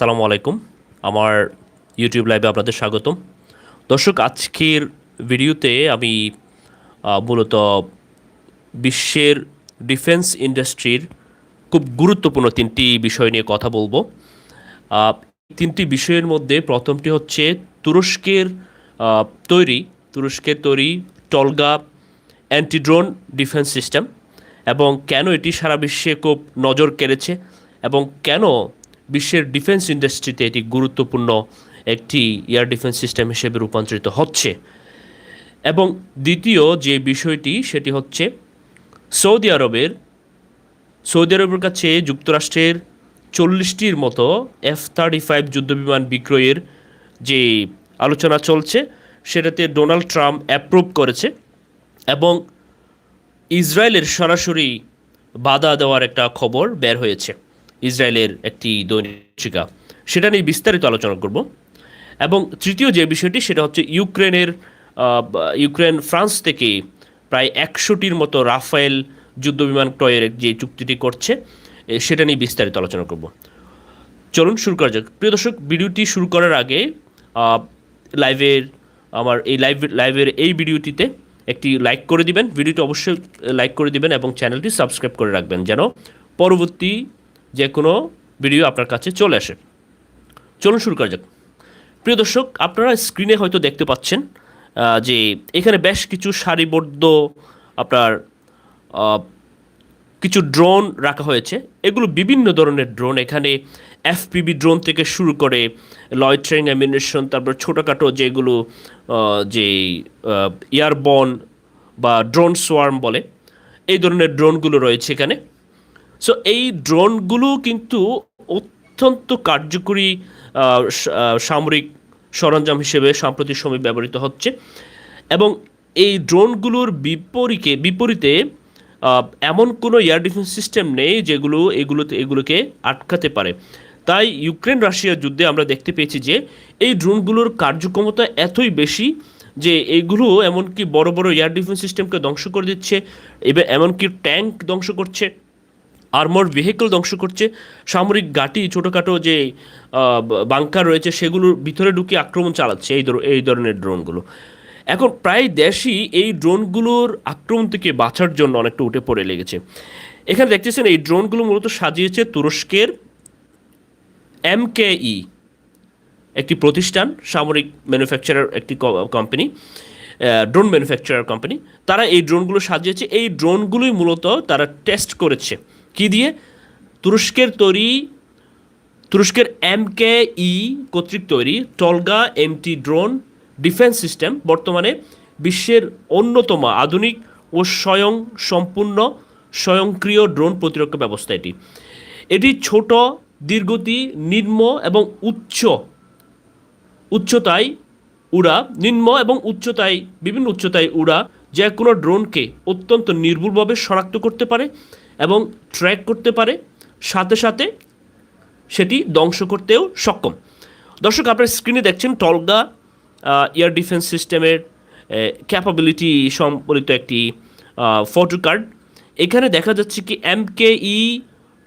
আসসালামু আলাইকুম। আমার ইউটিউব লাইভে আপনাদের স্বাগতম। দর্শক, আজকের ভিডিওতে আমি মূলত বিশ্বের ডিফেন্স ইন্ডাস্ট্রির খুব গুরুত্বপূর্ণ তিনটি বিষয় নিয়ে কথা বলব। তিনটি বিষয়ের মধ্যে প্রথমটি হচ্ছে তুরস্কের তৈরি তুরস্কের তৈরি টলগা অ্যান্টিড্রোন ডিফেন্স সিস্টেম এবং কেন এটি সারা বিশ্বে খুব নজর কেড়েছে এবং কেন বিশ্বের ডিফেন্স ইন্ডাস্ট্রিতে এটি গুরুত্বপূর্ণ একটি এয়ার ডিফেন্স সিস্টেম হিসেবে রূপান্তরিত হচ্ছে। এবং দ্বিতীয় যে বিষয়টি, সেটি হচ্ছে সৌদি আরবের সৌদি আরবের কাছে যুক্তরাষ্ট্রের চল্লিশটির মতো এফ থার্টি ফাইভ যুদ্ধবিমান বিক্রয়ের যে আলোচনা চলছে, সেটাতে ডোনাল্ড ট্রাম্প অ্যাপ্রুভ করেছে এবং ইসরায়েলের সরাসরি বাধা দেওয়ার একটা খবর বের হয়েছে। ইসরায়েলের একটি দৈনিকা সেটা নিয়ে বিস্তারিত আলোচনা করব। এবং তৃতীয় যে বিষয়টি, সেটা হচ্ছে ইউক্রেনের ইউক্রেন ফ্রান্স থেকে প্রায় একশোটির মতো রাফায়েল যুদ্ধবিমান ক্রয়ের যে চুক্তিটি করছে সেটা নিয়ে বিস্তারিত আলোচনা করব। চলুন শুরু করা যাক। প্রিয় দর্শক, ভিডিওটি শুরু করার আগে লাইভের আমার এই লাইভ লাইভের এই ভিডিওটিতে একটি লাইক করে দিবেন। ভিডিওটি অবশ্যই লাইক করে দিবেন এবং চ্যানেলটি সাবস্ক্রাইব করে রাখবেন যেন পরবর্তী যে কোনো ভিডিও আপনার কাছে চলে আসে। চলুন শুরু করা যাক। প্রিয় দর্শক, আপনারা স্ক্রিনে হয়তো দেখতে পাচ্ছেন যে এখানে বেশ কিছু সারিবদ্ধ আপনার কিছু ড্রোন রাখা হয়েছে। এগুলো বিভিন্ন ধরনের ড্রোন এখানে এফপিবি ড্রোন থেকে শুরু করে লয়ট্রেন অ্যামিনেশন তারপর ছোটোখাটো যেগুলো যে এয়ারবন বা ড্রোন সোয়ার্ম বলে, এই ধরনের ড্রোনগুলো রয়েছে এখানে। সো এই ড্রোনগুলো কিন্তু অত্যন্ত কার্যকরী সামরিক সরঞ্জাম হিসেবে সাম্প্রতিক সময় ব্যবহৃত হচ্ছে এবং এই ড্রোনগুলোর বিপরীতে বিপরীতে এমন কোনো এয়ার ডিফেন্স সিস্টেম নেই যেগুলো এগুলোতে এগুলোকে আটকাতে পারে। তাই ইউক্রেন রাশিয়ার যুদ্ধে আমরা দেখতে পেয়েছি যে এই ড্রোনগুলোর কার্যক্ষমতা এতই বেশি যে এইগুলো এমনকি বড় বড় এয়ার ডিফেন্স সিস্টেমকে ধ্বংস করে দিচ্ছে, এবার এমনকি ট্যাঙ্ক ধ্বংস করছে। আর্মর ভেহিকল ধ্বংস করছে। সামরিক ঘাঁটি, ছোটোখাটো যে বাংকার রয়েছে, সেগুলোর ভিতরে ঢুকে আক্রমণ চালাচ্ছে এই এই ধরনের ড্রোনগুলো। এখন প্রায় দেশই এই ড্রোনগুলোর আক্রমণ থেকে বাঁচার জন্য অনেকটা উঠে পড়ে লেগেছে। এখানে দেখতেছেন এই ড্রোনগুলো মূলত সাজিয়েছে তুরস্কের এম এমকেই একটি প্রতিষ্ঠান, সামরিক ম্যানুফ্যাকচারার একটি কোম্পানি ড্রোন ম্যানুফ্যাকচারার কোম্পানি তারা এই ড্রোনগুলো সাজিয়েছে। এই ড্রোনগুলোই মূলত তারা টেস্ট করেছে। কি দিয়ে? তুরস্কের তৈরি, তুরস্কের এম কে ই কর্তৃক তৈরি Tolga MT drone defence system বর্তমানে বিশ্বের অন্যতম আধুনিক ও স্বয়ং সম্পূর্ণ স্বয়ংক্রিয় ড্রোন প্রতিরক্ষা ব্যবস্থা এটি। এটি ছোট, দীর্ঘতি, নিম্ন এবং উচ্চ, উচ্চতায় উড়া, নিম্ন এবং উচ্চতায়, বিভিন্ন উচ্চতায় উড়া যে কোনো ড্রোনকে অত্যন্ত নির্ভুলভাবে শনাক্ত করতে পারে। এবং ট্র্যাক করতে পারে, সাথে সাথে সেটি ধ্বংস করতেও সক্ষম। দর্শক, আপনার স্ক্রিনে দেখছেন টলগা এয়ার ডিফেন্স সিস্টেমের ক্যাপাবিলিটি সম্বলিত একটি ফটো কার্ড এখানে দেখা যাচ্ছে কি এম কে ই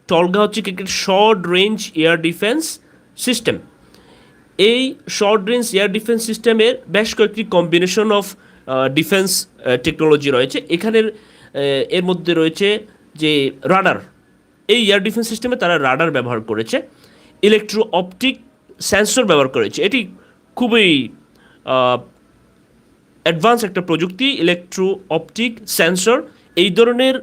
টলগা হচ্ছে একটি short range air defence system এই শর্ট রেঞ্জ এয়ার ডিফেন্স সিস্টেমের বেশ কয়েকটি কম্বিনেশন অফ ডিফেন্স টেকনোলজি রয়েছে। এখানের এর মধ্যে রয়েছে যে রাডার, এই এয়ার ডিফেন্স সিস্টেমে তারা রাডার ব্যবহার করেছে ইলেকট্রো অপটিক সেন্সর ব্যবহার করেছে। এটি খুবই অ্যাডভান্স একটা প্রযুক্তি ইলেকট্রো অপটিক সেন্সর এই ধরনের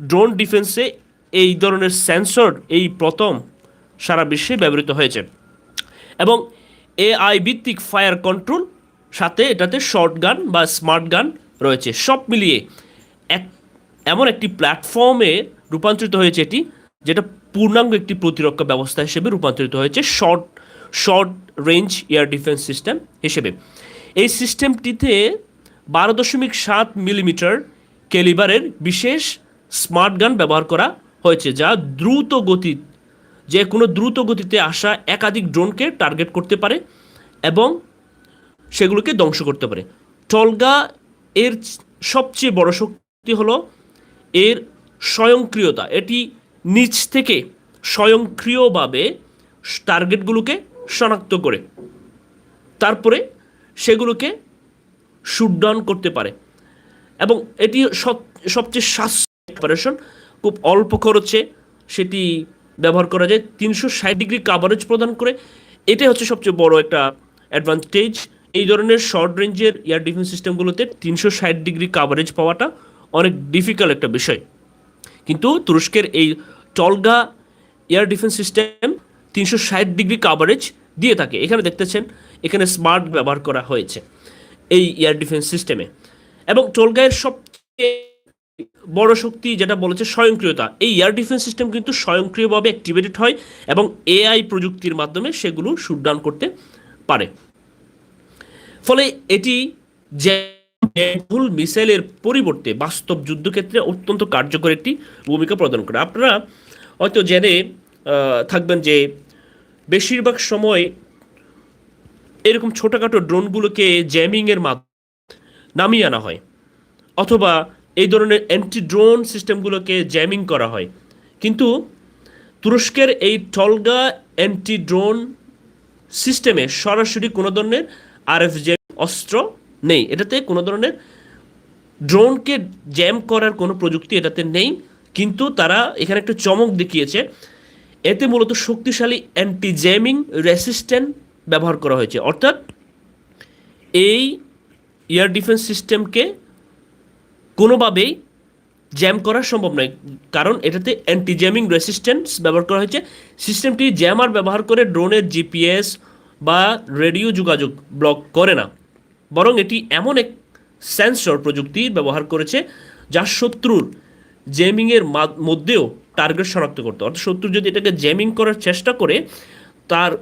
ড্রোন ডিফেন্সে এই ধরনের সেন্সর এই প্রথম সারা বিশ্বে ব্যবহৃত হয়েছে। এবং এআই ভিত্তিক ফায়ার কন্ট্রোল সাথে এটাতে শর্ট গান বা স্মার্ট গান রয়েছে। সব মিলিয়ে এমন একটি প্ল্যাটফর্মে রূপান্তরিত হয়েছে এটি, যেটা পূর্ণাঙ্গ একটি প্রতিরক্ষা ব্যবস্থা হিসেবে রূপান্তরিত হয়েছে short short range air defence system হিসেবে। এই সিস্টেমটিতে বারো দশমিক সাত মিলিমিটার ক্যালিবারের বিশেষ স্মার্ট গান ব্যবহার করা হয়েছে, যা দ্রুত গতি, যে কোনো দ্রুত গতিতে আসা একাধিক ড্রোনকে টার্গেট করতে পারে এবং সেগুলোকে ধ্বংস করতে পারে। টলগা এর সবচেয়ে বড় শক্তি হলো এর স্বয়ংক্রিয়তা, এটি নিচ থেকে স্বয়ংক্রিয়ভাবে টার্গেটগুলোকে শনাক্ত করে, তারপরে সেগুলোকে শুটডাউন করতে পারে। এবং এটি সব- সবচেয়ে সাশ্রয় অপারেশন খুব অল্প খরচে সেটি ব্যবহার করা যায়, তিনশো ষাট ডিগ্রি কাভারেজ প্রদান করে। এটাই হচ্ছে সবচেয়ে বড় একটা অ্যাডভান্টেজ এই ধরনের শর্ট রেঞ্জের এয়ার ডিফেন্স সিস্টেমগুলোতে তিনশো ষাট ডিগ্রি কাভারেজ পাওয়াটা অনেক ডিফিকাল্ট একটা বিষয়। কিন্তু তুরস্কের এই টলগা এয়ার ডিফেন্স সিস্টেম তিনশো ষাট ডিগ্রি কাভারেজ দিয়ে থাকে। এখানে দেখতেছেন, এখানে স্মার্ট ব্যবহার করা হয়েছে এই এয়ার ডিফেন্স সিস্টেমে এবং টলগায়ের সবচেয়ে বড় শক্তি যেটা বলেছে স্বয়ংক্রিয়তা। এই এয়ার ডিফেন্স সিস্টেম কিন্তু স্বয়ংক্রিয়ভাবে অ্যাক্টিভেটেড হয় এবং এআই প্রযুক্তির মাধ্যমে সেগুলো শুটডাউন করতে পারে। ফলে এটি জ্যাভুল মিসাইলের পরিবর্তে বাস্তব যুদ্ধক্ষেত্রে অত্যন্ত কার্যকর একটি ভূমিকা প্রদান করে। আপনারা হয়তো জেনে থাকবেন যে বেশিরভাগ সময় এরকম ছোটোখাটো ড্রোনগুলোকে জ্যামিংয়ের মাধ্যমে নামিয়ে আনা হয়, অথবা এই ধরনের অ্যান্টি ড্রোন সিস্টেমগুলোকে জ্যামিং করা হয়। কিন্তু তুরস্কের এই টলগা অ্যান্টি ড্রোন সিস্টেমে সরাসরি কোনো ধরনের আরএফ জ্যাম অস্ত্র নেই। এটাতে কোনো ধরনের ড্রোনকে জ্যাম করার কোনো প্রযুক্তি এটাতে নেই, কিন্তু তারা এখানে একটা চমক দেখিয়েছে। এতে মূলত শক্তিশালী অ্যান্টি জ্যামিং রেসিস্ট্যান্ট ব্যবহার করা হয়েছে। অর্থাৎ এই এয়ার ডিফেন্স সিস্টেমকে কোনোভাবেই জ্যাম করা সম্ভব নয়, কারণ এটাতে অ্যান্টি জ্যামিং রেসিস্ট্যান্স ব্যবহার করা হয়েছে। সিস্টেমটি জ্যামার ব্যবহার করে ড্রোনের জিপিএস বা রেডিও যোগাযোগ ব্লক করে না। বরং এটি এমন এক সেন্সর প্রযুক্তি ব্যবহার করেছে যা শত্রুর জ্যামিংয়ের মধ্যেও টার্গেট শনাক্ত করতে। অর্থাৎ শত্রু যদি এটাকে জ্যামিং করার চেষ্টা করে, তার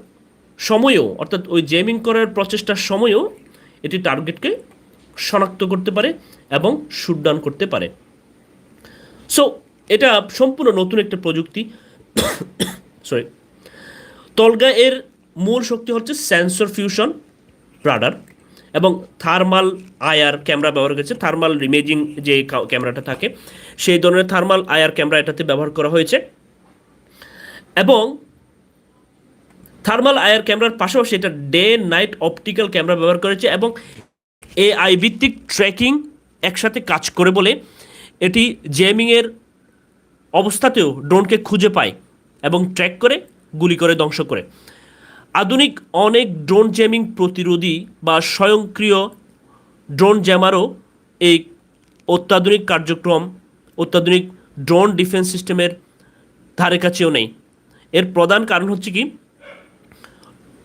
সময়েও, অর্থাৎ ওই জ্যামিং করার প্রচেষ্টার সময়েও এটি টার্গেটকে শনাক্ত করতে পারে এবং শুটডাউন করতে পারে। সো এটা সম্পূর্ণ নতুন একটা প্রযুক্তি। সরি তলগা এর মূল শক্তি হচ্ছে সেন্সর ফিউশন রাডার এবং থার্মাল আয়ার ক্যামেরা ব্যবহার করেছে, থার্মাল ইমেজিং যে ক্যামেরাটা থাকে, সেই ধরনের থার্মাল আয়ার ক্যামেরা এটাতে ব্যবহার করা হয়েছে। এবং থার্মাল আয়ার ক্যামেরার পাশাপাশি এটা ডে নাইট অপটিক্যাল ক্যামেরা ব্যবহার করেছে এবং এআই ভিত্তিক ট্র্যাকিং একসাথে কাজ করে বলে এটি জেমিংয়ের অবস্থাতেও ড্রোনকে খুঁজে পায় এবং ট্র্যাক করে, গুলি করে, ধ্বংস করে। আধুনিক অনেক ড্রোন জ্যামিং প্রতিরোধী বা স্বয়ংক্রিয় ড্রোন জ্যামারও এই অত্যাধুনিক কার্যক্রম, অত্যাধুনিক ড্রোন ডিফেন্স সিস্টেমের ধারে কাছেও নেই। এর প্রধান কারণ হচ্ছে কি?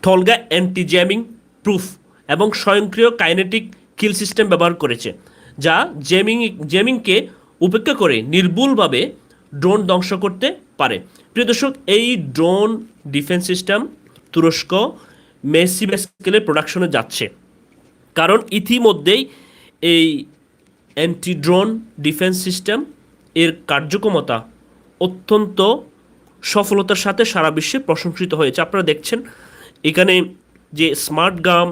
টলগা অ্যান্টি জ্যামিং প্রুফ এবং স্বয়ংক্রিয় কাইনেটিক কিল সিস্টেম ব্যবহার করেছে, যা জ্যামিং, জ্যামিংকে উপেক্ষা করে নির্ভুলভাবে ড্রোন ধ্বংস করতে পারে। প্রিয় দর্শক, এই ড্রোন ডিফেন্স সিস্টেম তুরস্ক মেসিভ স্কেলে প্রোডাকশনে যাচ্ছে। কারণ ইতিমধ্যেই এই অ্যান্টি ড্রোন ডিফেন্স সিস্টেম এর কার্যক্ষমতা অত্যন্ত সফলতার সাথে সারা বিশ্বে প্রশংসিত হয়েছে। আপনারা দেখছেন এখানে যে স্মার্ট গাম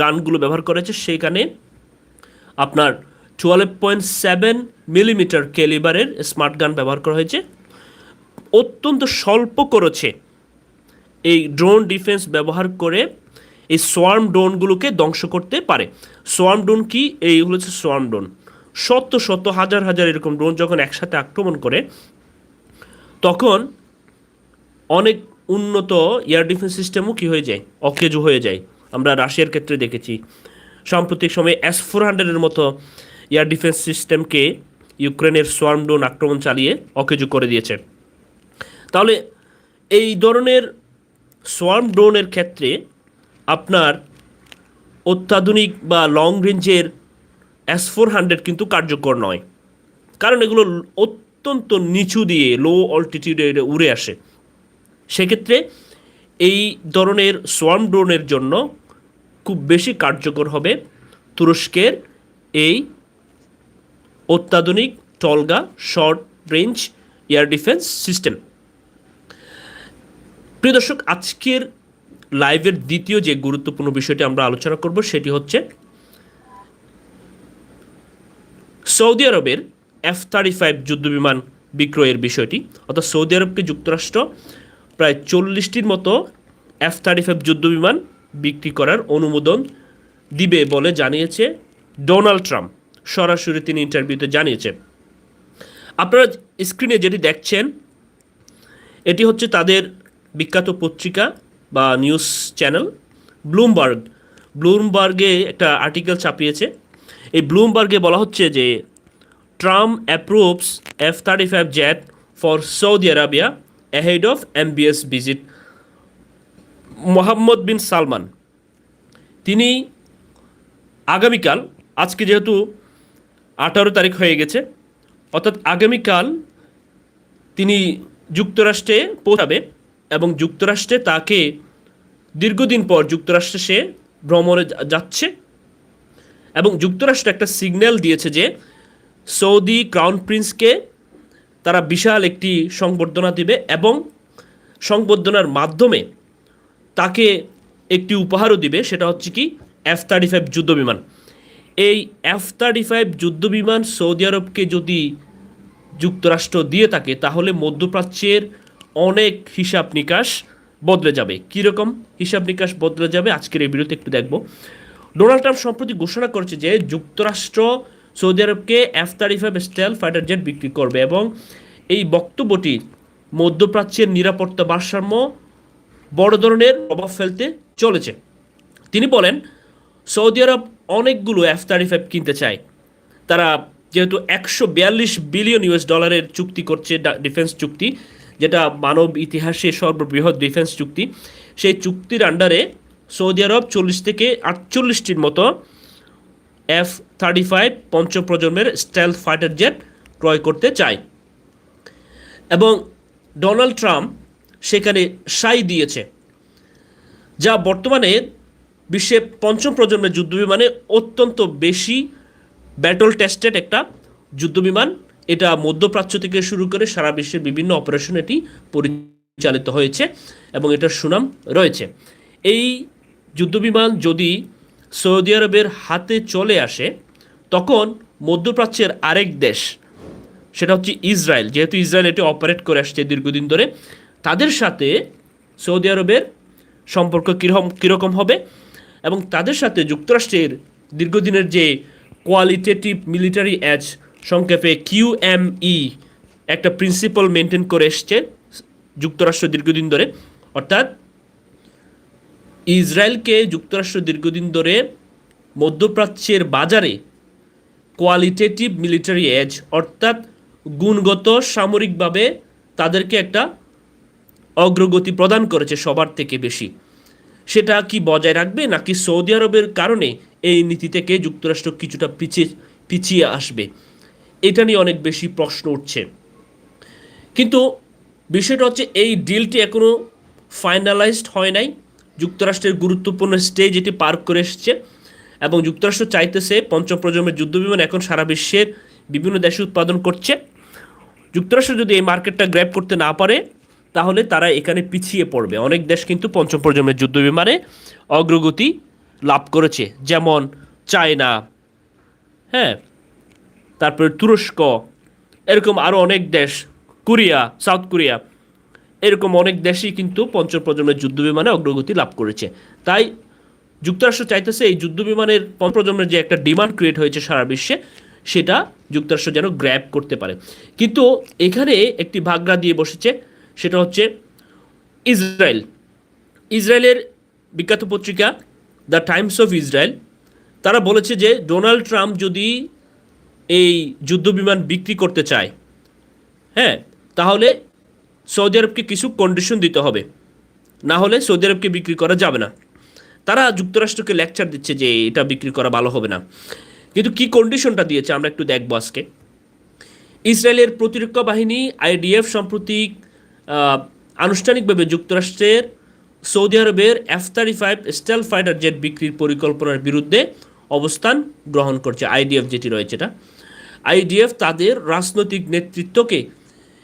গানগুলো ব্যবহার করেছে সেখানে আপনার টুয়েলভ পয়েন্ট সেভেন মিলিমিটার ক্যালিবারের স্মার্ট গান ব্যবহার করা হয়েছে। অত্যন্ত স্বল্প খরচে এই ড্রোন ডিফেন্স ব্যবহার করে এই সোয়ার্ম ড্রোনগুলোকে ধ্বংস করতে পারে। সোয়ার্ম ড্রোন কি? এইগুলো হচ্ছে সোয়ার্ম ড্রোন শত শত, হাজার হাজার এরকম ড্রোন যখন একসাথে আক্রমণ করে, তখন অনেক উন্নত এয়ার ডিফেন্স সিস্টেমও কি হয়ে যায়? অকেজু হয়ে যায়। আমরা রাশিয়ার ক্ষেত্রে দেখেছি। সাম্প্রতিক সময়ে এস ফোর হান্ড্রেডের মতো এয়ার ডিফেন্স সিস্টেমকে ইউক্রেনের সোয়ার্ম ড্রোন আক্রমণ চালিয়ে অকেজু করে দিয়েছে। তাহলে এই ধরনের সোয়ার্ম ড্রোনের ক্ষেত্রে আপনার অত্যাধুনিক বা লং রেঞ্জের এস ফোর হান্ড্রেড কিন্তু কার্যকর নয়। কারণ এগুলো অত্যন্ত নিচু দিয়ে লো অল্টিটিউডে উড়ে আসে। সেক্ষেত্রে এই ধরনের সোয়ার্ম ড্রোনের জন্য খুব বেশি কার্যকর হবে তুরস্কের এই অত্যাধুনিক Tolga short range air defence system প্রিয় দর্শক, আজকের লাইভের দ্বিতীয় যে গুরুত্বপূর্ণ বিষয়টি আমরা আলোচনা করব সেটি হচ্ছে সৌদি আরবের এফ থার্টি ফাইভ যুদ্ধবিমান বিক্রয়ের বিষয়টি। অর্থাৎ সৌদি আরবকে যুক্তরাষ্ট্র প্রায় চল্লিশটির মতো এফ থার্টি ফাইভ যুদ্ধ বিমান বিক্রি করার অনুমোদন দিবে বলে জানিয়েছে ডোনাল্ড ট্রাম্প। সরাসরি তিনি ইন্টারভিউতে জানিয়েছে। আপনারা স্ক্রিনে যেটি দেখছেন, এটি হচ্ছে তাদের বিখ্যাত পত্রিকা বা নিউজ চ্যানেল ব্লুমবার্গ। ব্লুমবার্গে একটা আর্টিকেল ছাপিয়েছে। এই ব্লুমবার্গে বলা হচ্ছে যে Trump approves F thirty five jet for Saudi Arabia ahead of MBS visit Mohammed bin Salman. তিনি আগামীকাল, আজকে যেহেতু আঠারো তারিখ হয়ে গেছে, অর্থাৎ আগামীকাল তিনি যুক্তরাষ্ট্রে পৌঁছাবে। এবং যুক্তরাষ্ট্রে তাকে দীর্ঘদিন পর যুক্তরাষ্ট্রে সে ভ্রমণে যাচ্ছে এবং যুক্তরাষ্ট্র একটা সিগন্যাল দিয়েছে যে সৌদি ক্রাউন প্রিন্সকে তারা বিশাল একটি সংবর্ধনা দিবে এবং সংবর্ধনার মাধ্যমে তাকে একটি উপহারও দিবে, সেটা হচ্ছে কি এফ থার্টি ফাইভ যুদ্ধ বিমান। এই এফ থার্টি ফাইভ যুদ্ধ বিমান সৌদি আরবকে যদি যুক্তরাষ্ট্র দিয়ে থাকে, তাহলে মধ্যপ্রাচ্যের অনেক হিসাব নিকাশ বদলে যাবে। কীরকম হিসাব নিকাশ বদলে যাবে আজকের এই ভিডিওতে একটু দেখব। ডোনাল্ড ট্রাম্প সম্প্রতি ঘোষণা করেছে যে যুক্তরাষ্ট্র Saudi আরবকে F thirty five style fighter jet বিক্রি করবে এবং এই বক্তব্যটি মধ্যপ্রাচ্যের নিরাপত্তা ভারসাম্য বড় ধরনের প্রভাব ফেলতে চলেছে। তিনি বলেন, সৌদি আরব অনেকগুলো এফ থার্টি ফাইভ কিনতে চায়। তারা যেহেতু একশো বিয়াল্লিশ বিলিয়ন ইউএস ডলারের চুক্তি করছে ডিফেন্স চুক্তি যেটা মানব ইতিহাসে সর্ববৃহৎ ডিফেন্স চুক্তি, সেই চুক্তির আন্ডারে সৌদি আরব চল্লিশ থেকে আটচল্লিশটির মতো এফ থার্টি ফাইভ পঞ্চম প্রজন্মের স্টাইল ফাইটার জেট ক্রয় করতে চায়। এবং ডোনাল্ড ট্রাম্প সেখানে সাই দিয়েছে, যা বর্তমানে বিশ্বে পঞ্চম প্রজন্মের যুদ্ধবিমানে অত্যন্ত বেশি ব্যাটল টেস্টেড একটা যুদ্ধবিমান এটা মধ্যপ্রাচ্য থেকে শুরু করে সারা বিশ্বের বিভিন্ন অপারেশন এটি পরিচালিত হয়েছে এবং এটার সুনাম রয়েছে। এই যুদ্ধবিমান যদি সৌদি আরবের হাতে চলে আসে, তখন মধ্যপ্রাচ্যের আরেক দেশ, সেটা হচ্ছে ইসরায়েল, যেহেতু ইসরায়েল এটি অপারেট করে আসছে দীর্ঘদিন ধরে, তাদের সাথে সৌদি আরবের সম্পর্ক কীরকম কীরকম হবে এবং তাদের সাথে যুক্তরাষ্ট্রের দীর্ঘদিনের যে কোয়ালিটেটিভ মিলিটারি অ্যাজ সংক্ষেপে কিউএমই একটা প্রিন্সিপাল মেনটেন করে এসছে যুক্তরাষ্ট্র দীর্ঘদিন ধরে। অর্থাৎ ইসরায়েলকে যুক্তরাষ্ট্র দীর্ঘদিন ধরে মধ্যপ্রাচ্যের বাজারে কোয়ালিটেটিভ মিলিটারি এজ অর্থাৎ গুণগত সামরিকভাবে তাদেরকে একটা অগ্রগতি প্রদান করেছে সবার থেকে বেশি। সেটা কি বজায় রাখবে নাকি সৌদি আরবের কারণে এই নীতি থেকে যুক্তরাষ্ট্র কিছুটা পিছিয়ে পিছিয়ে আসবে? এটা নিয়ে অনেক বেশি প্রশ্ন উঠছে। কিন্তু বিষয়টা হচ্ছে এই ডিলটি এখনও ফাইনালাইজড হয় নাই। যুক্তরাষ্ট্রের গুরুত্বপূর্ণ স্টেজ এটি পার করে এসছে এবং যুক্তরাষ্ট্র চাইতেছে পঞ্চম প্রজন্মের যুদ্ধবিমান এখন সারা বিশ্বের বিভিন্ন দেশে উৎপাদন করছে। যুক্তরাষ্ট্র যদি এই মার্কেটটা গ্র্যাব করতে না পারে, তাহলে তারা এখানে পিছিয়ে পড়বে। অনেক দেশ কিন্তু পঞ্চম প্রজন্মের যুদ্ধ বিমানে অগ্রগতি লাভ করেছে। যেমন চায়না। হ্যাঁ তারপরে তুরস্ক, এরকম আরও অনেক দেশ, কোরিয়া, সাউথ কোরিয়া, এরকম অনেক দেশই কিন্তু পঞ্চম প্রজন্মের যুদ্ধ বিমানে অগ্রগতি লাভ করেছে। তাই যুক্তরাষ্ট্র চাইতেছে এই যুদ্ধ বিমানের পঞ্চম প্রজন্মের যে একটা ডিমান্ড ক্রিয়েট হয়েছে সারা বিশ্বে, সেটা যুক্তরাষ্ট্র যেন গ্র্যাব করতে পারে। কিন্তু এখানে একটি ভাগরা দিয়ে বসেছে, সেটা হচ্ছে ইসরায়েল। ইসরায়েলের বিখ্যাত পত্রিকা দ্য টাইমস অফ ইসরায়েল, তারা বলেছে যে ডোনাল্ড ট্রাম্প যদি এই যুদ্ধবিমান বিক্রি করতে চায়। হ্যাঁ তাহলে সৌদি আরবকে কিছু কন্ডিশন দিতে হবে। না হলে সৌদি আরবকে বিক্রি করা যাবে না। তারা যুক্তরাষ্ট্রকে লেকচার দিচ্ছে যে এটা বিক্রি করা ভালো হবে না। কিন্তু কি কন্ডিশনটা দিয়েছে আমরা একটু দেখব আজকে। ইসরায়েলের প্রতিরক্ষা বাহিনী, আইডিএফ সম্প্রতি আনুষ্ঠানিকভাবে যুক্তরাষ্ট্রের সৌদি আরবের F thirty five style fighter jet বিক্রির পরিকল্পনার বিরুদ্ধে অবস্থান গ্রহণ করছে। আইডিএফ যেটি রয়েছে এটা। আইডিএফ তাদের রাজনৈতিক নেতৃত্বকে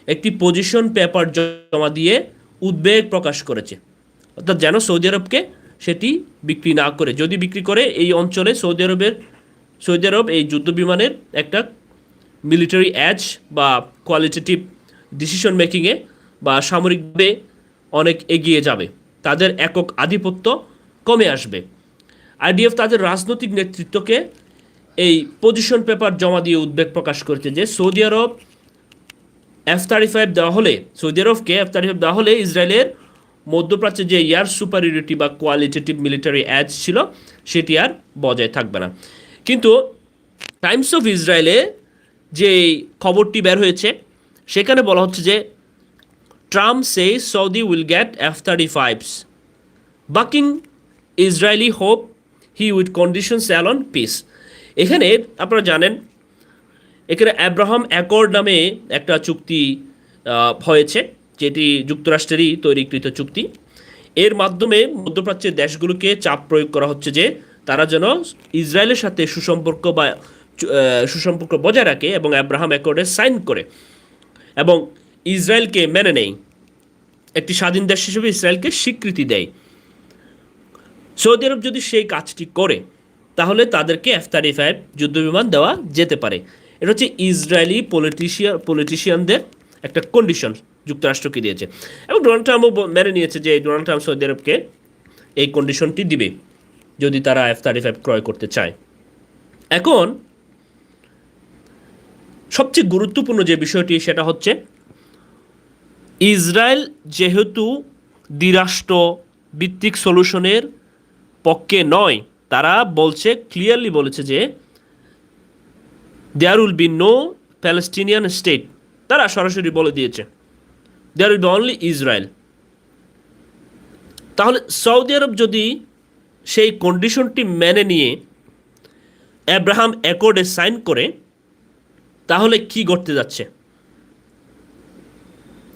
একটি পজিশন পেপার জমা দিয়ে উদ্বেগ প্রকাশ করেছে। অর্থাৎ যেন সৌদি আরবকে সেটি বিক্রি না করে। যদি বিক্রি করে, এই অঞ্চলে সৌদি আরবের সৌদি আরব এই যুদ্ধ বিমানের একটা মিলিটারি অ্যাজ বা কোয়ালিটেটিভ ডিসিশন মেকিংয়ে বা সামরিকভাবে অনেক এগিয়ে যাবে। তাদের একক আধিপত্য কমে আসবে। আইডিএফ তাদের রাজনৈতিক নেতৃত্বকে এই পজিশন পেপার জমা দিয়ে উদ্বেগ প্রকাশ করেছে যে Saudi Arabia F thirty five দেওয়া হলে, সৌদি আরবকে এফ থার্টি ফাইভ দেওয়া হলে ইসরায়েলের মধ্যপ্রাচ্যে যে এয়ার সুপারিয়রিটি বা কোয়ালিটেটিভ মিলিটারি অ্যাজ ছিল, সেটি আর বজায় থাকবে না। কিন্তু টাইমস অফ ইসরায়েলে যে খবরটি বের হয়েছে, সেখানে বলা হচ্ছে যে Trump says Saudi will get F thirty fives backing Israeli hope he with condition sale on peace এখানে আপনারা জানেন, এখানে অ্যাব্রাহাম অ্যাকর্ড নামে একটা চুক্তি হয়েছে, যেটি যুক্তরাষ্ট্রেরই তৈরিকৃত চুক্তি। এর মাধ্যমে মধ্যপ্রাচ্যের দেশগুলোকে চাপ প্রয়োগ করা হচ্ছে যে তারা যেন ইসরায়েলের সাথে সুসম্পর্ক বা সুসম্পর্ক বজায় রাখে এবং অ্যাব্রাহাম অ্যাকর্ডে সাইন করে এবং ইসরায়েলকে মেনে নেয়। একটি স্বাধীন দেশ হিসেবে ইসরায়েলকে স্বীকৃতি দেয়। সৌদি আরব যদি সেই কাজটি করে তাহলে তাদেরকে এফ থার্টি ফাইভ যুদ্ধবিমান দেওয়া যেতে পারে। এটা হচ্ছে ইসরায়েলি পলিটিশিয়ান পলিটিশিয়ানদের একটা কন্ডিশন যুক্তরাষ্ট্রকে দিয়েছে। এবং ডোনাল্ড ট্রাম্পও মেনে নিয়েছে যে ডোনাল্ড ট্রাম্প সৌদি আরবকে এই কন্ডিশনটি দিবে, যদি তারা এফ থার্টি ফাইভ ক্রয় করতে চায়। এখন সবচেয়ে গুরুত্বপূর্ণ যে বিষয়টি, সেটা হচ্ছে ইসরায়েল যেহেতু দ্বিরাষ্ট্র ভিত্তিক সলিউশনের পক্ষে নয় তারা বলছে ক্লিয়ারলি বলেছে যে there will be no Palestinian state তারা সরাসরি বলে দিয়েছে there will be only Israel তাহলে সৌদি আরব যদি সেই কন্ডিশনটি মেনে নিয়ে অ্যাব্রাহাম অ্যাকর্ডে সাইন করে, তাহলে কি ঘটতে যাচ্ছে?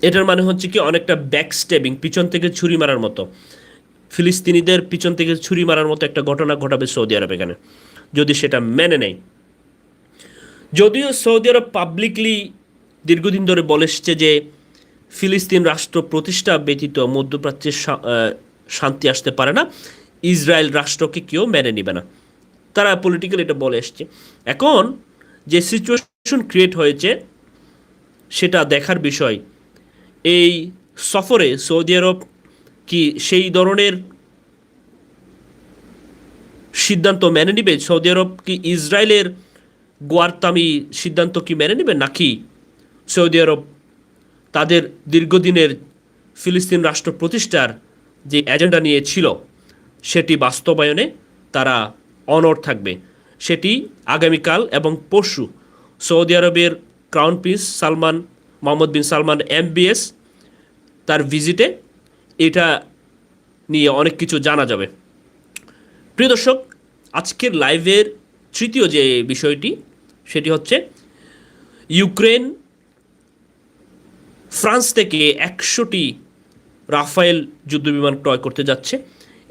এটার মানে হচ্ছে কি, অনেকটা ব্যাক স্টেবিং পিছন থেকে ছুরি মারার মতো। ফিলিস্তিনিদের পিছন থেকে ছুরি মারার মতো একটা ঘটনা ঘটাবে সৌদি আরব এখানে। যদি সেটা মেনে নেয়। যদিও সৌদি আরব পাবলিকলি দীর্ঘদিন ধরে বলে এসছে যে ফিলিস্তিন রাষ্ট্র প্রতিষ্ঠা ব্যতীত মধ্যপ্রাচ্যে শান্তি আসতে পারে না, ইসরায়েল রাষ্ট্রকে কেউ মেনে নিবে না। তারা পলিটিক্যালি এটা বলে এসছে। এখন যে সিচুয়েশন ক্রিয়েট হয়েছে, সেটা দেখার বিষয়, এই সফরে সৌদি আরব কি সেই ধরনের সিদ্ধান্ত মেনে নিবে? সৌদি আরব কি ইসরায়েলের গোয়ারতামি সিদ্ধান্ত কি মেনে নেবে নাকি সৌদি আরব তাদের দীর্ঘদিনের ফিলিস্তিন রাষ্ট্র প্রতিষ্ঠার যে এজেন্ডা নিয়ে ছিল সেটি বাস্তবায়নে তারা অনড় থাকবে। সেটি আগামীকাল এবং পরশু সৌদি আরবের crown prince Salman, Mohammed bin Salman MBS তার ভিজিটে এটা নিয়ে অনেক কিছু জানা যাবে। প্রিয় দর্শক, আজকের লাইভের তৃতীয় যে বিষয়টি, সেটি হচ্ছে ইউক্রেন ফ্রান্স থেকে একশোটি রাফায়েল যুদ্ধবিমান ক্রয় করতে যাচ্ছে।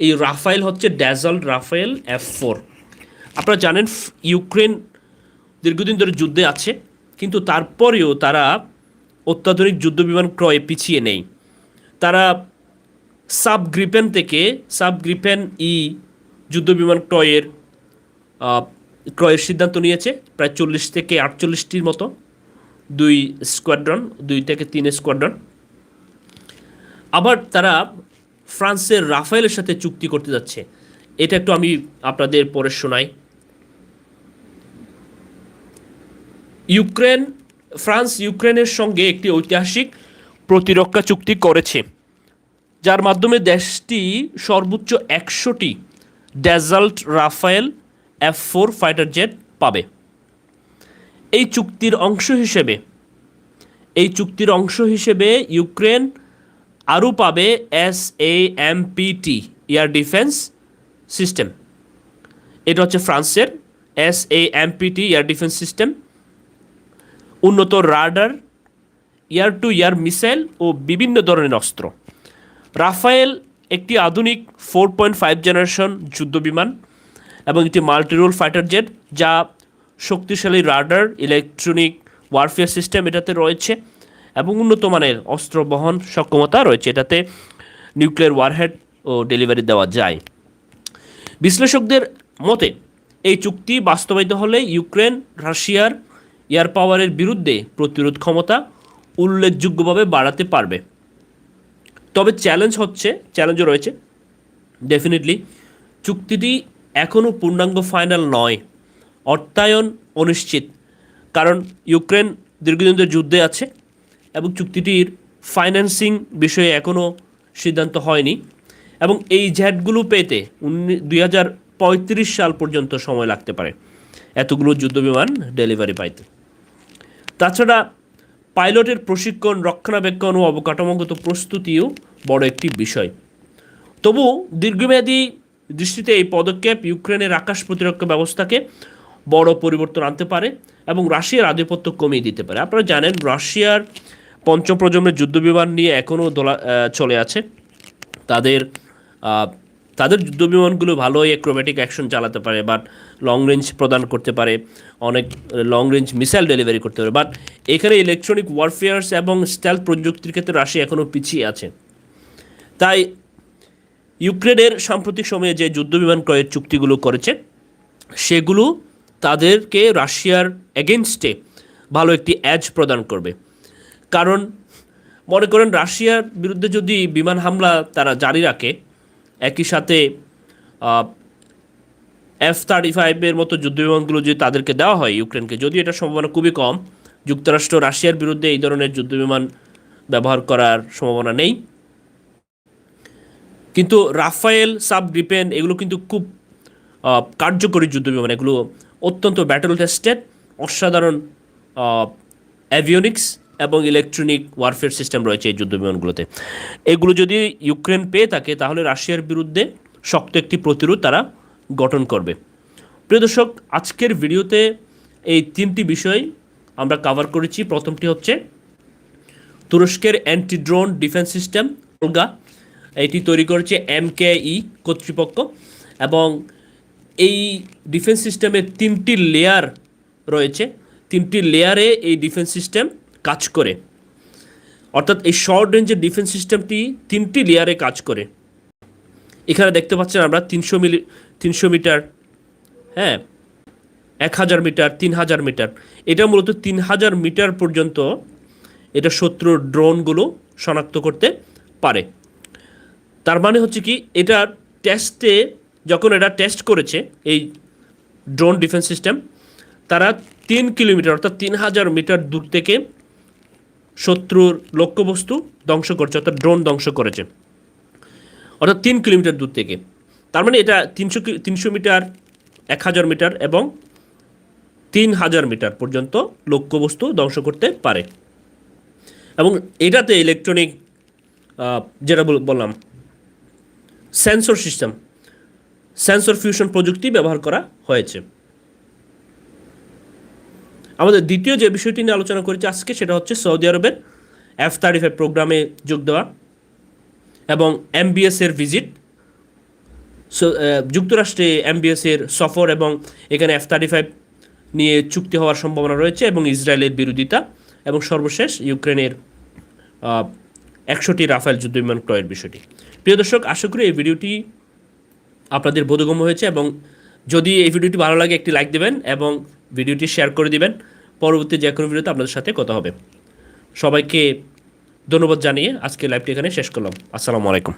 এই রাফায়েল হচ্ছে ড্যাজল রাফায়েল এফ ফোর। আপনারা জানেন, ইউক্রেন দীর্ঘদিন ধরে যুদ্ধে আছে, কিন্তু তারপরেও তারা অত্যাধুনিক যুদ্ধবিমান ক্রয়ে পিছিয়ে নেই। তারা সাব গ্রিপেন থেকে সাব গ্রিপেন ই যুদ্ধবিমান ক্রয়ের ক্রয়ের সিদ্ধান্ত নিয়েছে। প্রায় চল্লিশ থেকে আটচল্লিশটির মতো। দুই স্কোয়াড্রন, দুই থেকে তিন স্কোয়াড্রন। আবার তারা ফ্রান্সের রাফায়েলের সাথে চুক্তি করতে যাচ্ছে। এটা একটু আমি আপনাদের পরে শোনাই। ইউক্রেন, ফ্রান্স ইউক্রেনের সঙ্গে একটি ঐতিহাসিক প্রতিরক্ষা চুক্তি করেছে। যার মাধ্যমে দেশটি সর্বোচ্চ একশোটি Dassault Rafale F four fighter jet পাবে। এই চুক্তির অংশ হিসেবে, এই চুক্তির অংশ হিসেবে ইউক্রেন আরও পাবে S A M P T, air defence system. এটা হচ্ছে ফ্রান্সের S A M P T, air defence system. উন্নত radar, air to air missile ও বিভিন্ন ধরনের অস্ত্র। রাফায়েল একটি আধুনিক ফোর পয়েন্ট ফাইভ জেনারেশন যুদ্ধ বিমান এবং একটি মাল্টিরোল ফাইটার জেট যা শক্তিশালী রাডার, ইলেকট্রনিক ওয়ারফেয়ার সিস্টেম এটাতে রয়েছে এবং উন্নত মানের অস্ত্র বহন সক্ষমতা রয়েছে। এটাতে নিউক্লিয়ার ওয়ারহেড ও ডেলিভারি দেওয়া যায়। বিশ্লেষকদের মতে, এই চুক্তি বাস্তবায়িত হলে ইউক্রেন, রাশিয়ার এয়ার পাওয়ারের বিরুদ্ধে প্রতিরোধ ক্ষমতা উল্লেখযোগ্যভাবে বাড়াতে পারবে। তবে চ্যালেঞ্জ হচ্ছে চ্যালেঞ্জও রয়েছে। ডেফিনেটলি চুক্তিটি এখনও পূর্ণাঙ্গ ফাইনাল নয়। অর্থায়ন অনিশ্চিত। কারণ ইউক্রেন দীর্ঘদিন ধরে যুদ্ধে আছে এবং চুক্তিটির ফাইন্যান্সিং বিষয়ে এখনও সিদ্ধান্ত হয়নি। এবং এই জ্যাটগুলো পেতে উনি দুই হাজার পঁয়ত্রিশ সাল পর্যন্ত সময় লাগতে পারে। এতগুলো যুদ্ধবিমান ডেলিভারি পাইতে। তাছাড়া পাইলটের প্রশিক্ষণ, রক্ষণাবেক্ষণ ও অবকাঠামোগত প্রস্তুতিও বড় একটি বিষয়। তবু দীর্ঘমেয়াদী দৃষ্টিতে এই পদক্ষেপ ইউক্রেনের আকাশ প্রতিরক্ষা ব্যবস্থাকে বড় পরিবর্তন আনতে পারে এবং রাশিয়ার আধিপত্য কমিয়ে দিতে পারে। আপনারা জানেন, রাশিয়ার পঞ্চম প্রজন্মের যুদ্ধবিমান নিয়ে এখনও দোলা চলে আছে। তাদের তাদের যুদ্ধ যুদ্ধবিমানগুলো ভালোই অ্যাক্রোব্যাটিক অ্যাকশন চালাতে পারে বাট লং রেঞ্জ প্রদান করতে পারে, অনেক লং রেঞ্জ মিসাইল ডেলিভারি করতে পারে। বাট এখানে ইলেকট্রনিক ওয়ারফেয়ার্স এবং স্টাইল প্রযুক্তির ক্ষেত্রে রাশিয়া এখনও পিছিয়ে আছে। তাই ইউক্রেনের সাম্প্রতিক সময়ে যে যুদ্ধবিমান ক্রয়ের চুক্তিগুলো করেছে, সেগুলো তাদেরকে রাশিয়ার এগেনস্টে ভালো একটি অ্যাজ প্রদান করবে। কারণ মনে করেন রাশিয়ার বিরুদ্ধে যদি বিমান হামলা তারা জারি রাখে একই সাথে এফ থার্টি ফাইভের মতো যুদ্ধবিমানগুলো যদি তাদেরকে দেওয়া হয় ইউক্রেনকে, যদিও এটা সম্ভাবনা খুবই কম, যুক্তরাষ্ট্র রাশিয়ার বিরুদ্ধে এই ধরনের যুদ্ধবিমান ব্যবহার করার সম্ভাবনা নেই। কিন্তু রাফায়েল সাব ডিপেন এগুলো কিন্তু খুব কার্যকরী যুদ্ধবিমান। এগুলো অত্যন্ত ব্যাটল টেস্টেড অসাধারণ অ্যাভিওনিক্স এবং ইলেকট্রনিক ওয়ারফেয়ার সিস্টেম রয়েছে এই যুদ্ধবিমানগুলোতে। এগুলো যদি ইউক্রেন পেয়ে থাকে, তাহলে রাশিয়ার বিরুদ্ধে শক্ত একটি প্রতিরোধ তারা গঠন করবে। প্রিয় দর্শক, আজকের ভিডিওতে এই তিনটি বিষয় আমরা কভার করেছি। প্রথমটি হচ্ছে তুরস্কের anti drone defence system Olga এটি তৈরি করেছে এমকেই কর্তৃপক্ষ। এবং এই ডিফেন্স সিস্টেমের তিনটি লেয়ার রয়েছে। তিনটি লেয়ারে এই ডিফেন্স সিস্টেম কাজ করে। অর্থাৎ এই শর্ট রেঞ্জের ডিফেন্স সিস্টেমটি তিনটি লেয়ারে কাজ করে। এখানে দেখতে পাচ্ছেন আমরা তিনশো মিলি, তিনশো মিটার হ্যাঁ এক হাজার মিটার, তিন হাজার মিটার। এটা মূলত তিন হাজার মিটার পর্যন্ত এটা শত্রুর ড্রোনগুলো শনাক্ত করতে পারে। তার মানে হচ্ছে কি, এটা টেস্টে যখন এটা টেস্ট করেছে এই ড্রোন ডিফেন্স সিস্টেম তারা তিন কিলোমিটার, অর্থাৎ তিন হাজার মিটার দূর থেকে শত্রুর লক্ষ্যবস্তু ধ্বংস করছে, অর্থাৎ ড্রোন ধ্বংস করেছে। অর্থাৎ তিন কিলোমিটার দূর থেকে। তার মানে এটা তিনশো তিনশো মিটার, এক হাজার মিটার এবং তিন হাজার মিটার পর্যন্ত লক্ষ্যবস্তু ধ্বংস করতে পারে। এবং এটাতে ইলেকট্রনিক যেটা বললাম সেন্সর সিস্টেম সেন্সর ফিউশন প্রযুক্তি ব্যবহার করা হয়েছে। আমাদের দ্বিতীয় যে বিষয়টি নিয়ে আলোচনা করেছি আজকে সেটা হচ্ছে সৌদি আরবের এফ থার্টি ফাইভ প্রোগ্রামে যোগ দেওয়া এবং এমবিএস এর ভিজিট। যুক্তরাষ্ট্রে এমবিএস এর সফর এবং এখানে এফ থার্টি ফাইভ নিয়ে চুক্তি হওয়ার সম্ভাবনা রয়েছে এবং ইসরায়েলের বিরোধিতা এবং সর্বশেষ ইউক্রেনের একশোটি রাফেল যুদ্ধবিমান ক্রয়ের বিষয়টি। প্রিয় দর্শক, আশা করি এই ভিডিওটি আপনাদের বোধগম্য হয়েছে এবং যদি এই ভিডিওটি ভালো লাগে একটি লাইক দেবেন এবং ভিডিওটি শেয়ার করে দিবেন। পরবর্তী যে কোনো ভিডিওতে আপনাদের সাথে কথা হবে। সবাইকে ধন্যবাদ জানিয়ে আজকে লাইভটি এখানে শেষ করলাম। আসসালামু আলাইকুম।